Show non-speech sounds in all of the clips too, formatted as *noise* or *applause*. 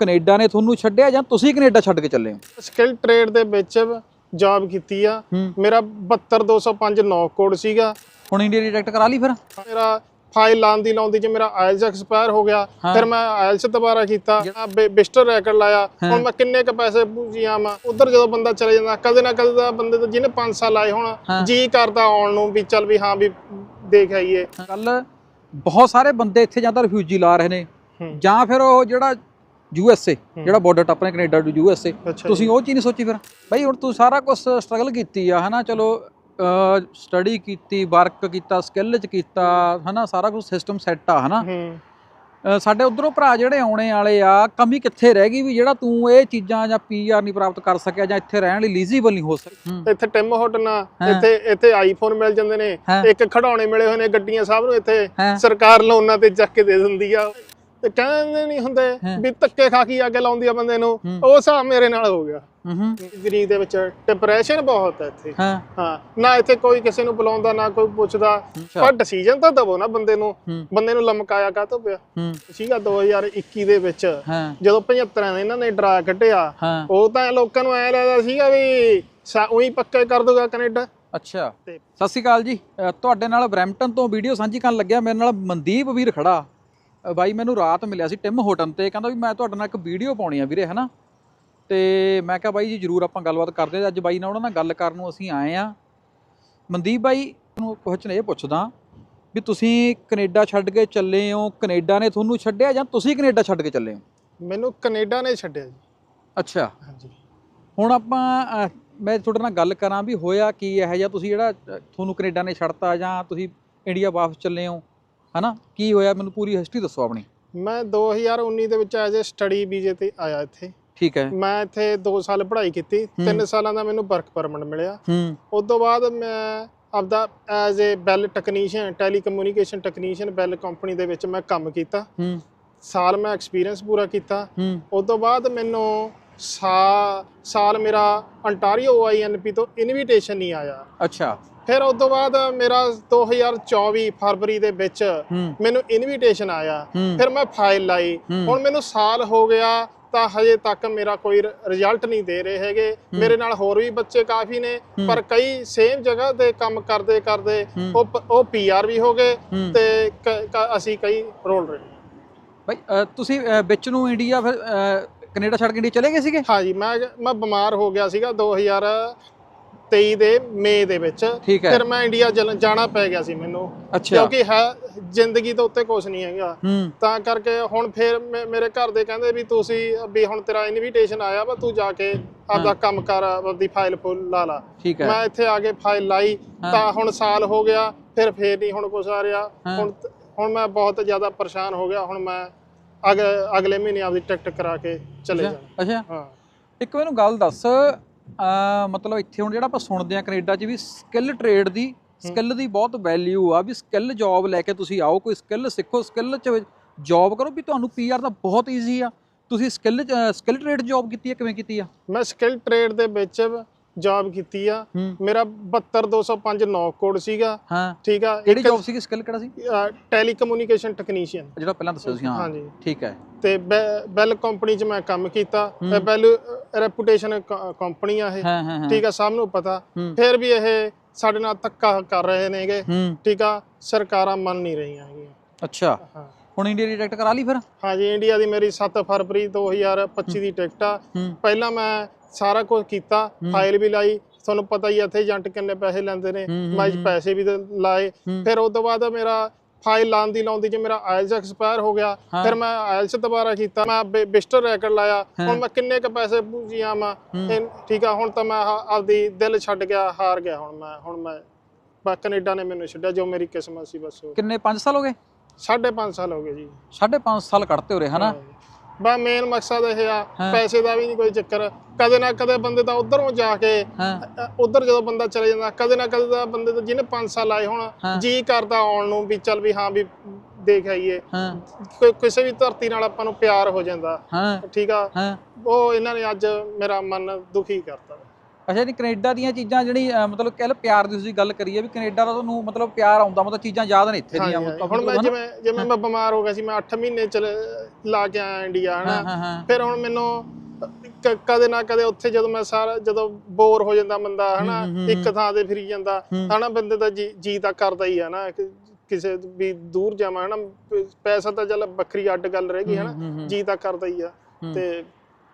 Canada ਨੇ ਤੁਹਾਨੂੰ ਛੱਡਿਆ ਜਾਂ ਤੁਸੀਂ ਕੈਨੇਡਾ ਛੱਡ ਕੇ ਚੱਲੇ ਹੋ ਸਕਿੱਲ ਟ੍ਰੇਡ ਦੇ ਵਿੱਚ ਜੌਬ ਕੀਤੀ ਆ ਹੂੰ ਮੇਰਾ 72205 ਨੌ ਕੋਡ ਸੀਗਾ ਹੁਣ ਇੰਡੀਆ ਦੀ ਡਾਇਰੈਕਟ ਕਰਾ ਲਈ ਫਿਰ ਮੇਰਾ ਫਾਈਲ ਲਾਉਣ ਦੀ ਲਾਉਂਦੀ ਚ ਮੇਰਾ ਆਇਲਸ ਐਕਸਪਾਇਰ ਹੋ ਗਿਆ ਹਾਂ। ਫਿਰ ਮੈਂ ਆਇਲਸ ਦੁਬਾਰਾ ਕੀਤਾ ਬਿਸਟਰ ਰੈਕਟ ਲਾਇਆ ਹਾਂ। ਹੁਣ ਮੈਂ ਕਿੰਨੇ ਕ ਪੈਸੇ ਪੂਜੀਆਂ ਮੈਂ ਉਧਰ ਜਦੋਂ ਬੰਦਾ ਚਲੇ ਜਾਂਦਾ ਕਦੇ ਨਾ ਕਦੇ ਦਾ ਬੰਦੇ ਤੋਂ ਜਿਹਨੇ 5 ਸਾਲ ਆਏ ਹਾਂ। ਹੁਣ ਜੀ ਕਰਦਾ ਆਉਣ ਨੂੰ ਵੀ ਚੱਲ ਵੀ ਹਾਂ ਵੀ ਦੇਖ ਆਈਏ ਕੱਲ ਬਹੁਤ ਸਾਰੇ ਬੰਦੇ ਇੱਥੇ ਜਾਂ ਤਾਂ ਰਿਫਿਊਜੀ ਲਾ ਰਹੇ ਨੇ ਹੂੰ। ਜਾਂ ਫਿਰ ਉਹ ਜਿਹੜਾ ਯੂ ਐਸ ਏ ਜਿਹੜਾ border ਟੱਪਣੇ Canada to U S A. ਤੁਸੀਂ ਉਹ ਚੀਜ਼ ਨਹੀਂ ਸੋਚੀ ਫਿਰ? ਬਈ ਹੁਣ ਤੂੰ ਸਾਰਾ ਕੁਝ ਸਟਰਗਲ ਕੀਤੀ ਆ ਹਨਾ? ਚਲੋ ਸਟੱਡੀ ਕੀਤੀ ਵਰਕ ਕੀਤਾ ਸਕਿੱਲ ਚ ਕੀਤਾ ਹਨਾ? ਸਾਰਾ ਕੁਝ ਸਿਸਟਮ ਸੈੱਟ ਆ ਹਨਾ? ਸਾਡੇ ਉਧਰੋਂ ਭਰਾ ਜਿਹੜੇ ਆਉਣੇ ਵਾਲੇ ਆ ਕਮੀ ਕਿੱਥੇ ਰਹਿ ਗਈ ਵੀ ਜਿਹੜਾ ਤੂੰ ਇਹ ਚੀਜ਼ਾਂ ਜਾਂ ਪੀਆਰ ਨਹੀਂ ਪ੍ਰਾਪਤ ਕਰ ਸਕਿਆ ਜਾਂ ਇੱਥੇ ਰਹਿਣ ਲਈ ਲੀਜ਼ੀਬਲ ਨਹੀਂ ਹੋ ਸਕਿਆ? ਇੱਥੇ ਟਿਮ ਹੋਟਨਾ ਹਾਂ। ਇੱਥੇ ਇੱਥੇ ਆਈਫੋਨ ਮਿਲ ਜਾਂਦੇ ਨੇ। ਇੱਕ ਖਡਾਉਣੇ ਮਿਲੇ ਹੋਏ ਨੇ ਗੱਡੀਆਂ ਸਭ ਨੂੰ ਇੱਥੇ। ਸਰਕਾਰ ਲੋਨਾਂ ਤੇ ਚੱਕ ਕੇ ਦੇ ਦਿੰਦੀ ਆ। ਤੇ ਕਹਿੰਦੇ ਨਹੀਂ ਹੁੰਦੇ। ਵੀ ਧੱਕੇ ਖਾ ਕੇ ਅੱਗੇ ਲਾਉਂਦੀ ਆ ਬੰਦੇ ਨੂੰ। ਉਹ ਹਿਸਾਬ ਮੇਰੇ ਨਾਲ ਹੋ ਗਿਆ। ਹੂੰ ਜ਼ਿੰਦਗੀ ਦੇ ਵਿੱਚ ਡਿਪਰੈਸ਼ਨ ਬਹੁਤ ਹੈ ਇੱਥੇ। ਹਾਂ। ਨਾ ਇੱਥੇ ਕੋਈ ਕਿਸੇ ਨੂੰ ਬੁਲਾਉਂਦਾ ਨਾ ਕੋਈ ਪੁੱਛਦਾ। ਪਰ ਡਿਸੀਜਨ ਤਾਂ ਦਵੋ ਨਾ ਬੰਦੇ ਨੂੰ। ਬੰਦੇ ਨੂੰ ਲਮਕਾਇਆ ਕਾਹਤੋਂ ਪਿਆ? ਹੂੰ। ਸੀਗਾ 2021 ਦੇ ਵਿੱਚ ਜਦੋਂ 75 ਨੇ ਇਹਨਾਂ ਨੇ ਡਰਾ ਕੱਢਿਆ ਉਹ ਤਾਂ ਲੋਕਾਂ ਨੂੰ ਐ ਲੱਗਦਾ ਸੀਗਾ ਵੀ ਉਹੀ ਪੱਕੇ ਕਰ ਦੂਗਾ ਕੈਨੇਡਾ। ਅੱਛਾ। ਤੇ- ਸਤਿ ਸ਼੍ਰੀ ਅਕਾਲ ਜੀ। ਤੁਹਾਡੇ ਨਾਲ ਬਰੈਂਪਟਨ ਤੋਂ ਵੀਡੀਓ ਸਾਂਝੀ ਕਰਨ ਲੱਗਿਆ। ਮੇਰੇ ਨਾਲ ਮਨਦੀਪ ਵੀਰ ਖੜਾ। ਬਾਈ ਮੈਨੂੰ ਰਾਤ ਮਿਲਿਆ ਸੀ ਟਿਮ ਹੋਟਨ ਤੇ ਕਹਿੰਦਾ ਵੀ ਮੈਂ ਤੁਹਾਡੇ ਨਾਲ ਇੱਕ ਵੀਡੀਓ ਪਾਉਣੀ ਆ ਵੀਰੇ ਹਨਾ? ਤੇ ਮੈਂ ਕਿਹਾ ਬਾਈ ਜੀ ਜਰੂਰ ਆਪਾਂ ਗੱਲਬਾਤ ਕਰਦੇ ਹਾਂ। ਅੱਜ ਬਾਈ ਨਾਲ ਉਹਨਾਂ ਨਾਲ ਗੱਲ ਕਰਨ ਨੂੰ ਅਸੀਂ ਆਏ ਆ ਮਨਦੀਪ ਬਾਈ ਨੂੰ ਕੁਐਸਚਨ ਇਹ ਪੁੱਛਦਾ ਵੀ ਤੁਸੀਂ ਕੈਨੇਡਾ ਛੱਡ ਕੇ ਚੱਲੇ ਹੋ? ਕੈਨੇਡਾ ਨੇ ਤੁਹਾਨੂੰ ਛੱਡਿਆ ਜਾਂ ਤੁਸੀਂ ਕੈਨੇਡਾ ਛੱਡ ਕੇ ਚੱਲੇ ਹੋ? ਮੈਨੂੰ ਕੈਨੇਡਾ ਨੇ ਛੱਡਿਆ ਜੀ। ਅੱਛਾ। ਹਾਂਜੀ। ਹੁਣ ਆਪਾਂ ਮੈਂ ਤੁਹਾਡੇ ਨਾਲ ਗੱਲ ਕਰਾਂ ਵੀ ਹੋਇਆ ਕੀ ਇਹ ਜਿਹਾ? ਤੁਸੀਂ ਜਿਹੜਾ ਤੁਹਾਨੂੰ ਕੈਨੇਡਾ ਨੇ ਛੱਡਤਾ ਜਾਂ ਤੁਸੀਂ ਇੰਡੀਆ ਵਾਪਸ ਚੱਲੇ ਹੋ? ਹਨਾ? ਕੀ ਹੋਇਆ? ਮੈਨੂੰ ਪੂਰੀ ਹਿਸਟਰੀ ਦੱਸੋ ਆਪਣੀ। ਮੈਂ 2019 ਦੇ ਵਿੱਚ ਐਜ਼ ਅ ਸਟੱਡੀ ਵੀਜ਼ੇ ਤੇ ਆਇਆ ਇੱਥੇ। ਠੀਕ ਹੈ। ਮੈਂ ਇੱਥੇ 2 ਸਾਲ ਪੜ੍ਹਾਈ ਕੀਤੀ। ਹੂੰ। 3 ਸਾਲਾਂ ਦਾ ਮੈਨੂੰ ਵਰਕ ਪਰਮਿਟ ਮਿਲਿਆ। ਹੂੰ। ਉਸ ਤੋਂ ਬਾਅਦ ਮੈਂ ਆਪਦਾ as a bell technician telecommunication technician bell company ਦੇ ਵਿੱਚ ਮੈਂ ਕੰਮ ਕੀਤਾ। ਹੂੰ। ਸਾਲ ਮੈਂ ਐਕਸਪੀਰੀਅੰਸ ਪੂਰਾ ਕੀਤਾ। ਹੂੰ। ਉਸ ਤੋਂ ਬਾਅਦ ਮੈਨੂੰ ਸਾ ਸਾਲ ਮੇਰਾ ਅੰਟਾਰੀਓ ਆਈਐਨਪੀ ਤੋਂ ਇਨਵੀਟੇਸ਼ਨ ਨਹੀਂ ਆਇਆ। ਅੱਛਾ। ਫਿਰ ਉਸ ਤੋਂ ਬਾਅਦ ਮੇਰਾ 2024 ਫਰਵਰੀ ਦੇ ਵਿੱਚ ਮੈਨੂੰ ਇਨਵੀਟੇਸ਼ਨ ਆਇਆ। ਫਿਰ ਮੈਂ ਫਾਈਲ ਲਾਈ। ਹੁਣ ਮੈਨੂੰ ਸਾਲ ਹੋ ਗਿਆ ਤਾਂ ਹਜੇ ਤੱਕ ਮੇਰਾ ਕੋਈ ਰਿਜ਼ਲਟ ਨਹੀਂ ਦੇ ਰਹੇ ਹੈਗੇ। ਮੇਰੇ ਨਾਲ ਹੋਰ ਵੀ ਬੱਚੇ ਕਾਫੀ ਨੇ। ਪਰ ਕਈ ਸੇਮ ਜਗ੍ਹਾ ਤੇ ਕੰਮ ਕਰਦੇ ਕਰਦੇ। ਉਹ ਉਹ ਪੀਆਰ ਵੀ ਹੋ ਗਏ। ਤੇ ਅਸੀਂ ਕਈ ਰੋਲ ਰਹੇ। ਅਹ, ਤੁਸੀਂ ਵਿੱਚ ਨੂੰ ਇੰਡੀਆ ਫਿਰ ਕੈਨੇਡਾ ਛੱਡ ਕੇ ਇੰਡੀਆ ਚਲੇ ਗਏ ਸੀਗੇ? ਹਾਂਜੀ ਮੈਂ ਮੈਂ ਬਿਮਾਰ ਹੋ ਗਿਆ ਸੀਗਾ 2023 ਦੇ ਮਈ ਦੇ ਵਿੱਚ। ਠੀਕ ਹੈ। ਫਿਰ ਮੈਂ ਇੰਡੀਆ ਜਲ- ਜਾਣਾ ਪੈ ਗਿਆ ਸੀ ਮੈਨੂੰ। ਅੱਛਾ। ਕਿਉਂਕਿ ਹੈ ਜ਼ਿੰਦਗੀ ਦੇ ਉੱਤੇ ਕੁਝ ਨਹੀਂ ਹੈਗਾ। ਹੂੰ। ਤਾਂ ਕਰਕੇ ਹੁਣ ਫਿਰ ਮੇ- ਮੇਰੇ ਘਰ ਦੇ ਕਹਿੰਦੇ ਵੀ ਤੁਸੀਂ ਵੀ ਹੁਣ ਤੇਰਾ ਇਨਵੀਟੇਸ਼ਨ ਆਇਆ ਵਾ ਤੂੰ ਜਾ ਕੇ ਆਪਦਾ ਕੰਮ ਕਰ ਆਪਦੀ ਫਾਈਲ ਫੁੱਲ ਲਾ ਲਾ। ਠੀਕ ਹੈ। ਮੈਂ ਇੱਥੇ ਆ ਕੇ ਫਾਈਲ ਲਾਈ ਹਾਂ। ਤਾਂ ਹੁਣ ਸਾਲ ਹੋ ਗਿਆ ਫਿਰ ਫੇਰ ਨਹੀਂ ਹੁਣ ਕੁਝ ਆ ਰਿਹਾ। ਹਾਂ। ਹੁਣ ਹੁਣ ਮੈਂ ਬਹੁਤ ਜ਼ਿਆਦਾ ਪਰੇਸ਼ਾਨ ਹੋ ਗਿਆ ਹੁਣ ਮੈਂ ਅਗ ਅਗਲੇ ਮਹੀਨੇ ਆਪਦੀ ਟਿਕਟ ਕਰਾ ਕੇ ਚਲੇ ਜਾਣਾ। ਅੱਛਾ। ਹਾਂ। ਇੱਕ ਮੈਨੂੰ ਗੱਲ ਦੱਸ ਮਤਲਬ ਇੱਥੇ ਹੁਣ ਜਿਹੜਾ ਆਪਾਂ ਸੁਣਦੇ ਆ ਕੈਨੇਡਾ 'ਚ ਵੀ ਸਕਿੱਲ ਟ੍ਰੇਡ ਦੀ ਸਕਿੱਲ ਦੀ ਬਹੁਤ ਵੈਲਿਊ ਆ ਵੀ ਸਕਿੱਲ ਜੌਬ ਲੈ ਕੇ ਤੁਸੀਂ ਆਓ ਕੋਈ ਸਕਿੱਲ ਸਿੱਖੋ ਸਕਿੱਲ 'ਚ ਜੌਬ ਕਰੋ ਵੀ ਤੁਹਾਨੂੰ ਪੀਆਰ ਦਾ ਬਹੁਤ ਈਜ਼ੀ ਆ। ਤੁਸੀਂ ਸਕਿੱਲ ਸਕਿੱਲ ਟ੍ਰੇਡ ਜੌਬ ਕੀਤੀ ਹੈ ਕਿਵੇਂ ਕੀਤੀ ਆ? ਮੈਂ ਸਕਿੱਲ ਟ੍ਰੇਡ ਦੇ ਵਿੱਚ ਜੌਬ ਕੀਤੀ ਆ। ਮੇਰਾ 72205 ਨੌ ਕੋਡ ਸੀਗਾ। ਹਾਂ। ਠੀਕ ਆ? ਕਿਹੜੀ ਜੌਬ ਸੀਗੀ? ਸਕਿੱਲ ਕਿਹੜਾ ਸੀ? ਟੈਲੀਕਮਿਊਨੀਕੇਸ਼ਨ ਟੈਕਨੀਸ਼ੀਅਨ ਜਿਹੜਾ ਪਹਿਲਾਂ ਦੱਸਿਆ ਸੀ ਹਾਂ। ਠੀਕ ਹੈ। ਤੇ ਬੈਲ ਕੰਪਨੀ 'ਚ ਮੈਂ ਕੰਮ ਕੀਤਾ। ਬੈਲ ਰੈਪੂਟੇਸ਼ਨ ਕੰਪਨੀ ਆ ਇਹ। ਠੀਕ ਆ ਸਭ ਨੂੰ ਪਤਾ। ਫਿਰ ਵੀ ਇਹ ਸਾਡੇ ਨਾਲ ਧੱਕਾ ਕਰ ਰਹੇ ਨੇਗੇ। ਠੀਕ ਆ ਸਰਕਾਰਾਂ ਮੰਨ ਨਹੀਂ ਰਹੀਆਂ ਹੈਗੀਆਂ। ਅੱਛਾ। ਹੁਣ ਇੰਡੀਆ ਦੀ ਟਿਕਟ ਕਰਾ ਲਈ ਫਿਰ? ਹਾਂਜੀ ਇੰਡੀਆ ਦੀ ਮੇਰੀ 7 ਫਰਵਰੀ 2025 ਦੀ ਟਿਕਟ ਆ। ਪਹਿਲਾਂ ਮੈਂ ਸਾਰਾ ਕੁਝ ਕੀਤਾ ਹੂੰ। ਫਾਈਲ ਵੀ ਲਾਈ ਤੁਹਾਨੂੰ ਪਤਾ ਹੀ ਇੱਥੇ ਏਜੰਟ ਕਿੰਨੇ ਪੈਸੇ ਲੈਂਦੇ ਨੇ ਹੂੰ, ਹੂੰ, ਮੈਂ ਹੂੰ। ਪੈਸੇ ਵੀ ਲਾਏ ਹੂੰ। ਫਿਰ ਉਸ ਤੋਂ ਬਾਅਦ ਮੇਰਾ ਫਾਈਲ ਲਾਉਣ ਦੀ ਲਾਉਂਦੀ ਚ ਮੇਰਾ ਆਇਲਸ ਐਕਸਪਾਇਰ ਹੋ ਗਿਆ ਹਾਂ। ਫਿਰ ਮੈਂ ਆਇਲਸ ਦੁਬਾਰਾ ਕੀਤਾ ਮੈਂ ਬਿ- ਬਿਸਟਰ ਰੈਕਟ ਲਾਇਆ ਹਾਂ। ਹੁਣ ਮੈਂ ਕਿੰਨੇ ਕ ਪੈਸੇ ਪੂਜੀਆਂ ਮੈਂ ਹੂੰ। ਠੀਕ ਆ ਹੁਣ ਤਾਂ ਮੈਂ ਆਪਦੀ ਦਿਲ ਛੱਡ ਗਿਆ ਹਾਰ ਗਿਆ ਹੁਣ ਮੈਂ ਹੁਣ ਮੈਂ ਬਸ ਕੈਨੇਡਾ ਨੇ ਮੈਨੂੰ ਛੱਡਿਆ ਜੋ ਮੇਰੀ ਕਿਸਮਤ ਸੀ ਬਸ ਕਿੰਨੇ 5 ਸਾਲ ਹੋ ਗਏ ਸਾਢੇ ਪੰਜ ਸਾਲ ਹੋ ਗਏ ਜੀ ਸਾਢੇ ਪੰਜ ਸਾਲ ਕੱਢਤੇ ਹੋਰੇ ਹਨਾ ਬਸ ਮੇਨ ਮਕਸਦ ਇਹ ਆ। ਪੈਸੇ ਦਾ ਵੀ ਨਹੀਂ ਕੋਈ ਚੱਕਰ। ਕਦੇ ਨਾ ਕਦੇ ਬੰਦੇ ਤਾਂ ਉਧਰੋਂ ਜਾ ਕੇ ਉਧਰ ਜਦੋਂ ਬੰਦਾ ਚਲੇ ਜਾਂਦਾ ਕਦੇ ਨਾ ਕਦੇ ਦਾ ਬੰਦੇ ਤੋਂ ਜਿਹਨੇ 5 ਸਾਲ ਆਏ। ਹੁਣ ਜੀ ਕਰਦਾ ਆਉਣ ਨੂੰ ਵੀ ਚੱਲ ਵੀ ਹਾਂ ਵੀ ਦੇਖ ਆਈਏ। ਕਿਸੇ ਵੀ ਧਰਤੀ ਨਾਲ ਆਪਾਂ ਨੂੰ ਪਿਆਰ ਹੋ ਜਾਂਦਾ। ਠੀਕ ਆ? ਉਹ ਇਹਨਾਂ ਨੇ ਅੱਜ ਮੇਰਾ ਮਨ ਦੁਖੀ ਕਰਤਾ। ਅੱਛਾ ਨਹੀਂ ਕੈਨੇਡਾ ਦੀਆਂ ਚੀਜ਼ਾਂ ਜਿਹੜੀ ਮਤਲਬ ਕਹਿ ਲਓ ਪਿਆਰ ਦੀ ਤੁਸੀਂ ਗੱਲ ਕਰੀਏ ਵੀ ਕੈਨੇਡਾ ਦਾ ਤੁਹਾਨੂੰ ਮਤਲਬ ਪਿਆਰ ਆਉਂਦਾ ਮਤਲਬ ਚੀਜ਼ਾਂ ਯਾਦ ਨੇ ਇੱਥੇ ਦੀਆਂ ਹੁਣ ਮੈਂ? ਜਿਵੇਂ ਜਿਵੇਂ ਮੈਂ ਬਿਮਾਰ ਹੋ ਗਿਆ ਸੀ ਮੈਂ 8 ਮਹੀਨੇ ਚਲੇ ਲਾ ਕੇ ਆਇਆ ਇੰਡੀਆ ਹਨਾ? ਫਿਰ ਹੁਣ ਮੈਨੂੰ ਕਦੇ ਨਾ ਕਦੇ ਉੱਥੇ ਜਦੋਂ ਮੈਂ ਸਾਰਾ ਜਦੋਂ ਬੋਰ ਹੋ ਜਾਂਦਾ ਬੰਦਾ ਹਨਾ? ਇੱਕ ਥਾਂ ਤੇ ਫਿਰੀ ਜਾਂਦਾ। ਹਨਾ? ਬੰਦੇ ਦਾ ਜੀ ਜੀ ਤਾਂ ਕਰਦਾ ਹੀ ਆ ਨਾ ਕਿਸੇ ਵੀ ਦੂਰ ਜਾਵਾਂ ਹਨਾ? ਪੈਸਾ ਤਾਂ ਚੱਲ ਵੱਖਰੀ ਅੱਡ ਗੱਲ ਰਹਿ ਗਈ ਹਨਾ? ਜੀ ਤਾਂ ਕਰਦਾ ਹੀ ਆ। ਤੇ